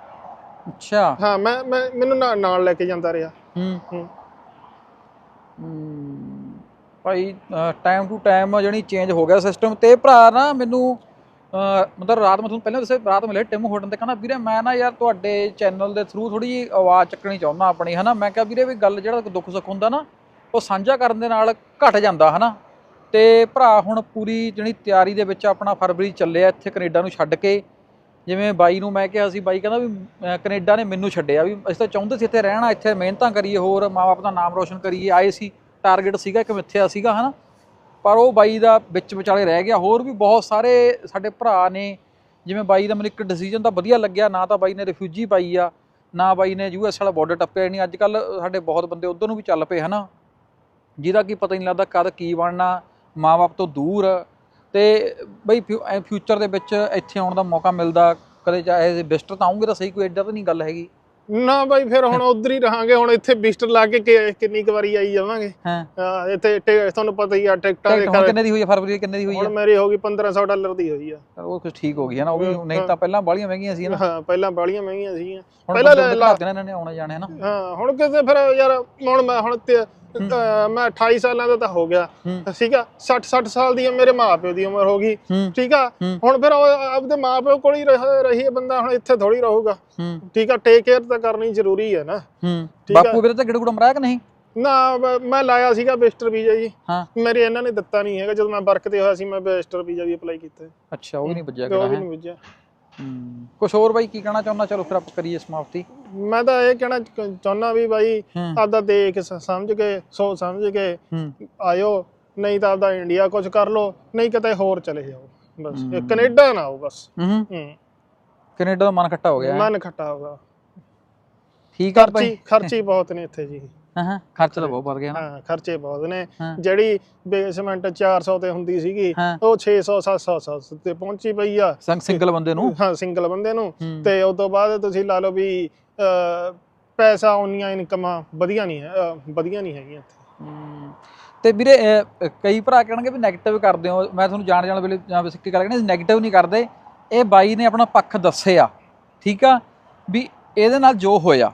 ਅੱਛਾ। ਹਾਂ ਮੈਂ ਮੈਨੂੰ ਨਾਲ ਲੈ ਕੇ ਜਾਂਦਾ ਰਿਹਾ। ਹੂੰ। ਭਾਈ ਟਾਈਮ ਟੂ ਟਾਈਮ ਜਿਹੜੀ ਚੇਂਜ ਹੋ ਗਿਆ ਸਿਸਟਮ ਤੇ। ਭਰਾ ਨਾ ਮੈਨੂੰ ਅਹ, ਮਤਲਬ ਰਾਤ ਮੈਂ ਤੁਹਾਨੂੰ ਪਹਿਲਾਂ ਦੱਸਿਆ ਰਾਤ ਮਿਲੇ ਟਿਮ ਹੋਟਨ ਤੇ। ਕਹਿੰਦਾ ਵੀਰੇ ਮੈਂ ਨਾ ਯਾਰ ਤੁਹਾਡੇ ਚੈਨਲ ਦੇ ਥਰੂ ਥੋੜੀ ਜਿਹੀ ਆਵਾਜ਼ ਚੱਕਣੀ ਚਾਹੁੰਦਾ ਆਪਣੀ ਹਨਾ? ਮੈਂ ਕਿਹਾ ਵੀਰੇ ਵੀ ਗੱਲ ਜਿਹੜਾ ਦੁੱਖ ਸੁੱਖ ਹੁੰਦਾ ਨਾ ਉਹ ਸਾਂਝਾ ਕਰਨ ਦੇ ਨਾਲ ਘਟ ਜਾਂਦਾ ਹਨਾ? ਤੇ ਭਰਾ ਹੁਣ ਪੂਰੀ ਜਿਹੜੀ ਤਿਆਰੀ ਦੇ ਵਿੱਚ ਆਪਣਾ ਫਰਵਰੀ ਚੱਲਿਆ ਇੱਥੇ ਕੈਨੇਡਾ ਨੂੰ ਛੱਡ ਕੇ। ਜਿਵੇਂ ਬਾਈ ਨੂੰ ਮੈਂ ਕਿਹਾ ਸੀ ਬਾਈ ਕਹਿੰਦਾ ਵੀ ਅਹ, ਕੈਨੇਡਾ ਨੇ ਮੈਨੂੰ ਛੱਡਿਆ ਵੀ ਅਸੀਂ ਤਾਂ ਚਾਹੁੰਦੇ ਸੀ ਇੱਥੇ ਰਹਿਣਾ ਇੱਥੇ ਮਿਹਨਤਾਂ ਕਰੀਏ ਹੋਰ ਮਾਪੇ ਦਾ ਨਾਮ ਰੋਸ਼ਨ ਕਰੀਏ ਆਏ ਸੀ ਟਾਰਗੇਟ ਸੀਗਾ ਕਿ ਮਿੱਥਿਆ ਸੀਗਾ ਹਨਾ? ਪਰ ਉਹ ਬਾਈ ਦਾ ਵਿੱਚ ਵਿਚਾਲੇ ਰਹਿ ਗਿਆ ਹੋਰ ਵੀ ਬਹੁਤ ਸਾਰੇ ਸਾਡੇ ਭਰਾ ਨੇ ਜਿਵੇਂ ਬਾਈ ਦਾ ਮੈਨੂੰ ਇੱਕ ਡਿਸੀਜਨ ਤਾਂ ਵਧੀਆ ਲੱਗਿਆ ਨਾ ਤਾਂ ਬਾਈ ਨੇ ਰਿਫਿਊਜੀ ਪਾਈ ਆ ਨਾ ਬਾਈ ਨੇ ਯੂਐਸ ਵਾਲਾ ਬਾਰਡਰ ਟੱਪਿਆ ਹੀ ਨਹੀਂ ਅੱਜ ਕੱਲ ਸਾਡੇ ਬਹੁਤ ਬੰਦੇ ਉਧਰ ਨੂੰ ਵੀ ਚੱਲ ਪਏ ਹਨਾ? ਜਿਹਦਾ ਕੀ ਪਤਾ ਨਹੀਂ ਲੱਗਦਾ ਕਦ ਕੀ ਬਣਨਾ ਮਾਪੇ ਤੋਂ ਦੂਰ ਤੇ ਬਈ ਫਿਊਚਰ ਦੇ ਵਿੱਚ ਇੱਥੇ ਆਉਣ ਦਾ ਮੌਕਾ ਮਿਲਦਾ ਕਦੇ ਚਾਹੇ ਵਿਜ਼ਟਰ ਤਾਂ ਆਉਂਗੇ ਤਾਂ ਸਹੀ ਕੋਈ ਐਡਾ ਤਾਂ ਨਹੀਂ ਗੱਲ ਹੈਗੀ। ਨਾ ਬਾਈ ਫਿਰ ਹੁਣ ਉਧਰ ਹੀ ਰਹਾਂਗੇ ਹੁਣ ਇੱਥੇ ਬਿਸਟਰ ਲਾ ਕੇ ਕਿੰਨੀ ਕੁ ਵਾਰੀ ਆਈ ਜਾਵਾਂਗੇ। ਹਾਂ। ਇੱਥੇ ਤੁਹਾਨੂੰ ਪਤਾ ਹੀ ਆ ਟਿਕਟਾਂ ਦੇ ਹੁਣ ਕਿੰਨੇ ਦੀ ਹੋਈ ਹੈ ਫਰਵਰੀ ਦੀ ਕਿੰਨੇ ਦੀ ਹੋਈ ਹੁਣ ਹੈ ਮੇਰੀ ਹੋ ਗਈ 1500 ਡਾਲਰ ਦੀ ਹੋਈ ਆ। ਉਹ ਕੁਝ ਠੀਕ ਹੋ ਗਈ ਹੈ ਨਾ ਉਹ ਵੀ ਨਹੀਂ ਤਾਂ ਪਹਿਲਾਂ ਬਾਹਲੀਆਂ ਮਹਿੰਗੀਆਂ ਸੀ ਨਾ। ਹਾਂ ਪਹਿਲਾਂ ਬਾਲੀਆਂ ਮਹਿੰਗੀਆਂ ਹੁਣ ਪਹਿਲਾਂ ਲਾ- ਇਹਨਾਂ ਨੇ ਆਉਣਾ ਜਾਣਾ ਹੈ ਨਾ। ਹਾਂ ਹੁਣ ਕਿਤੇ ਫਿਰ ਯਾਰ ਹੁਣ ਮੈਂ ਹੁਣ ਮੈਂ 28 ਸਾਲਾਂ ਦਾ ਤਾਂ ਹੋ ਗਿਆ। ਠੀਕ ਆ 60 60 ਸਾਲ ਦੀ ਮੇਰੇ ਮਾਪਿਓ ਦੀ ਉਮਰ ਹੋ ਗਈ। ਠੀਕ ਆ। ਹੁਣ ਫਿਰ ਆਪਦੇ ਮਾਪਿਓ ਕੋਲ ਹੀ ਰਹਿ- ਬੰਦਾ ਹੁਣ ਇੱਥੇ ਥੋੜੀ ਰਹੂਗਾ। ਠੀਕ ਆ ਟੇਕ ਕੇਅਰ ਤਾਂ ਕਰਨੀ ਜ਼ਰੂਰੀ ਹੈ ਨਾ। ਹੂੰ। ਠੀਕ ਆ। ਬਾਪੂ ਵੀਰੇ ਤਾਂ ਗਿੜਗੁੜ ਮਰਾਇਆ ਕਿ ਨਹੀਂ? ਨਾ ਮੈਂ ਲਾਇਆ ਸੀਗਾ ਵਿਜ਼ਟਰ ਵੀਜ਼ਾ ਜੀ। ਮੇਰੇ ਇਹਨਾਂ ਨੇ ਦਿੱਤਾ ਨਹੀਂ ਹੈਗਾ। ਜਦੋਂ ਮੈਂ ਵਰਕ ਤੇ ਹੋਇਆ ਸੀ ਮੈਂ ਵਿਜ਼ਟਰ ਵੀਜ਼ਾ ਵੀ ਅਪਲਾਈ ਕੀਤਾ। ਅੱਛਾ ਉਹ ਵੀ ਨਹੀਂ ਵੱਜਿਆ ਉਹ ਵੀ ਹੈ? ਨਹੀਂ ਹੂੰ ਕੁਝ ਹੋਰ ਬਾਈ ਕੀ ਕਹਿਣਾ ਚਾਹੁੰਦਾ? ਚਲੋ ਫਿਰ ਆਪਾਂ ਕਰੀਏ ਸਮਾਪਤੀ। ਮੈਂ ਤਾਂ ਇਹ ਕਹਿਣਾ ਚਾਹੁੰਦਾ ਵੀ ਬਾਈ ਹੂੰ। ਆਪਦਾ ਦੇਖ ਸਮਝ ਕੇ ਸੋਚ ਸਮਝ ਕੇ ਹੂੰ। ਆਇਓ ਨਹੀਂ ਤਾਂ ਆਪਦਾ ਇੰਡੀਆ ਕੁਝ ਕਰ ਲਓ ਨਹੀਂ ਕਿਤੇ ਹੋਰ ਚਲੇ ਜਾਓ ਬਸ। ਕੈਨੇਡਾ ਨਾ ਆਓ ਬਸ। ਹੂੰ। ਹੂੰ। ਕੈਨੇਡਾ ਦਾ ਮਨ ਖੱਟਾ ਹੋ ਗਿਆ ਹੈ। ਮਨ ਖੱਟਾ ਹੋਗਾ ਠੀਕ ਆ ਬਾਈ। ਖਰਚੀ ਬਹੁਤ ਨੇ ਇੱਥੇ ਜੀ। ਹਾਂ। ਖਰਚ ਤਾਂ ਬਹੁਤ ਵੱਧ ਗਿਆ ਨਾ ਹਾਂ ਖਰਚੇ ਬਹੁਤ ਨੇ। ਹਾਂ। ਜਿਹੜੀ ਬੇਸਮੈਂਟ 400 ਤੇ ਹੁੰਦੀ ਸੀਗੀ ਹਾਂ। ਉਹ 600 700 ਤੇ ਪਹੁੰਚੀ ਪਈ ਆ। ਸੰਗ ਸਿੰਗਲ ਬੰਦੇ ਨੂੰ? ਹਾਂ ਸਿੰਗਲ ਬੰਦੇ ਨੂੰ। ਹੂੰ। ਤੇ ਉਸ ਤੋਂ ਬਾਅਦ ਤੁਸੀਂ ਲਾ ਲਓ ਵੀ ਅਹ, ਪੈਸਾ ਉਨੀਆਂ ਇਨਕਮਾਂ ਵਧੀਆ ਨਹੀਂ ਹੈ ਅਹ, ਵਧੀਆ ਨਹੀਂ ਹੈਗੀਆਂ ਇੱਥੇ। ਹਮ, ਤੇ ਵੀਰੇ ਅਹ, ਅਹ, ਕਈ ਭਰਾ ਕਹਿਣਗੇ ਵੀ 네ਗੇਟਿਵ ਕਰਦੇ ਹੋ। ਮੈਂ ਤੁਹਾਨੂੰ ਜਾਣ ਜਾਣ ਵੇਲੇ ਜਾਂ ਵੈਸੇ ਇੱਕ ਗੱਲ ਕਹਿੰਦੇ 네ਗੇਟਿਵ ਨਹੀਂ ਕਰਦੇ। ਇਹ ਬਾਈ ਨੇ ਆਪਣਾ ਪੱਖ ਦੱਸਿਆ ਠੀਕ ਆ? ਵੀ ਇਹਦੇ ਨਾਲ ਜੋ ਹੋਇਆ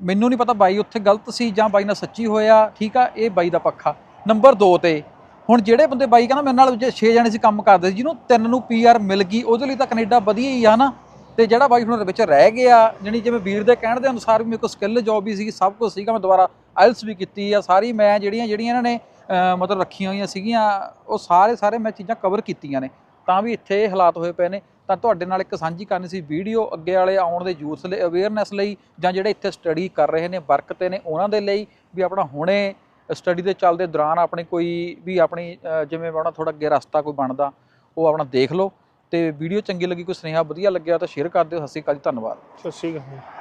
ਮੈਨੂੰ ਨਹੀਂ ਪਤਾ ਬਾਈ ਉੱਥੇ ਗਲਤ ਸੀ ਜਾਂ ਬਾਈ ਨਾਲ ਸੱਚੀ ਹੋਇਆ, ਠੀਕ ਆ, ਇਹ ਬਾਈ ਦਾ ਪੱਖਾ ਨੰਬਰ 2 ਤੇ, ਹੁਣ ਜਿਹੜੇ ਬੰਦੇ ਬਾਈ ਕਹਿੰਦਾ ਮੇਰੇ ਨਾਲ ਜੇ 6 ਜਣੇ ਸੀ ਕੰਮ ਕਰਦੇ ਸੀ, ਜਿਹਨੂੰ ਤਿੰਨ ਨੂੰ ਪੀਆਰ ਮਿਲ ਗਈ, ਉਹਦੇ ਲਈ ਤਾਂ ਕੈਨੇਡਾ ਵਧੀਆ ਹੀ ਆ ਨਾ। ਤੇ ਜਿਹੜਾ ਬਾਈ ਹੁਣ ਵਿੱਚ ਰਹਿ ਗਿਆ, ਜਾਣੀ ਜਿਵੇਂ ਵੀਰ ਦੇ ਕਹਿਣ ਦੇ ਅਨੁਸਾਰ ਵੀ ਮੇਰੇ ਕੋਲ ਸਕਿੱਲ ਜੌਬ ਵੀ ਸੀਗੀ, ਸਭ ਕੁਝ ਸੀਗਾ, ਮੈਂ ਦੁਬਾਰਾ ਆਇਲਸ ਵੀ ਕੀਤੀ ਆ, ਸਾਰੀ ਮੈਂ ਜਿਹੜੀਆਂ ਜਿਹੜੀਆਂ ਇਹਨਾਂ ਨੇ ਮਤਲਬ ਰੱਖੀਆਂ ਹੋਈਆਂ ਸੀਗੀਆਂ, ਉਹ ਸਾਰੇ ਸਾਰੇ ਮੈਂ ਚੀਜ਼ਾਂ ਕਵਰ ਕੀਤੀਆਂ ਨੇ। ਤਾਂ ਵੀ ਇੱਥੇ ਇਹ ਹਾਲਾਤ ਹੋਏ ਪਏ ਨੇ। ਤਾਂ ਤੁਹਾਡੇ ਨਾਲ ਇੱਕ ਸਾਂਝੀ ਕਰਨੀ ਸੀ ਵੀਡੀਓ ਅੱਗੇ ਵਾਲੇ ਆਉਣ ਦੇ ਯੂਥ ਲਈ ਅਵੇਅਰਨੈਸ ਲਈ ਜਾਂ ਜਿਹੜੇ ਇੱਥੇ ਸਟੱਡੀ ਕਰ ਰਹੇ ਨੇ, ਵਰਕ ਤੇ ਨੇ ਉਹਨਾਂ ਦੇ ਲਈ ਵੀ ਆਪਣਾ ਹੁਣੇ ਸਟੱਡੀ ਦੇ ਚੱਲਦੇ ਦੌਰਾਨ ਆਪਣੀ ਕੋਈ ਵੀ ਆਪਣੀ ਜਿਵੇਂ ਆਪਣਾ ਥੋੜਾ ਅੱਗੇ ਰਸਤਾ ਕੋਈ ਬਣਦਾ, ਉਹ ਆਪਣਾ ਦੇਖ ਲਓ ਤੇ ਵੀਡੀਓ ਚੰਗੀ ਲੱਗੀ, ਕੋਈ ਸੁਨੇਹਾ ਵਧੀਆ ਲੱਗਿਆ ਤਾਂ ਸ਼ੇਅਰ ਕਰ ਦਿਓ। ਸਤਿ ਸ਼੍ਰੀ ਅਕਾਲ ਜੀ, ਧੰਨਵਾਦ। ਸਤਿ ਸ਼੍ਰੀ ਅਕਾਲ।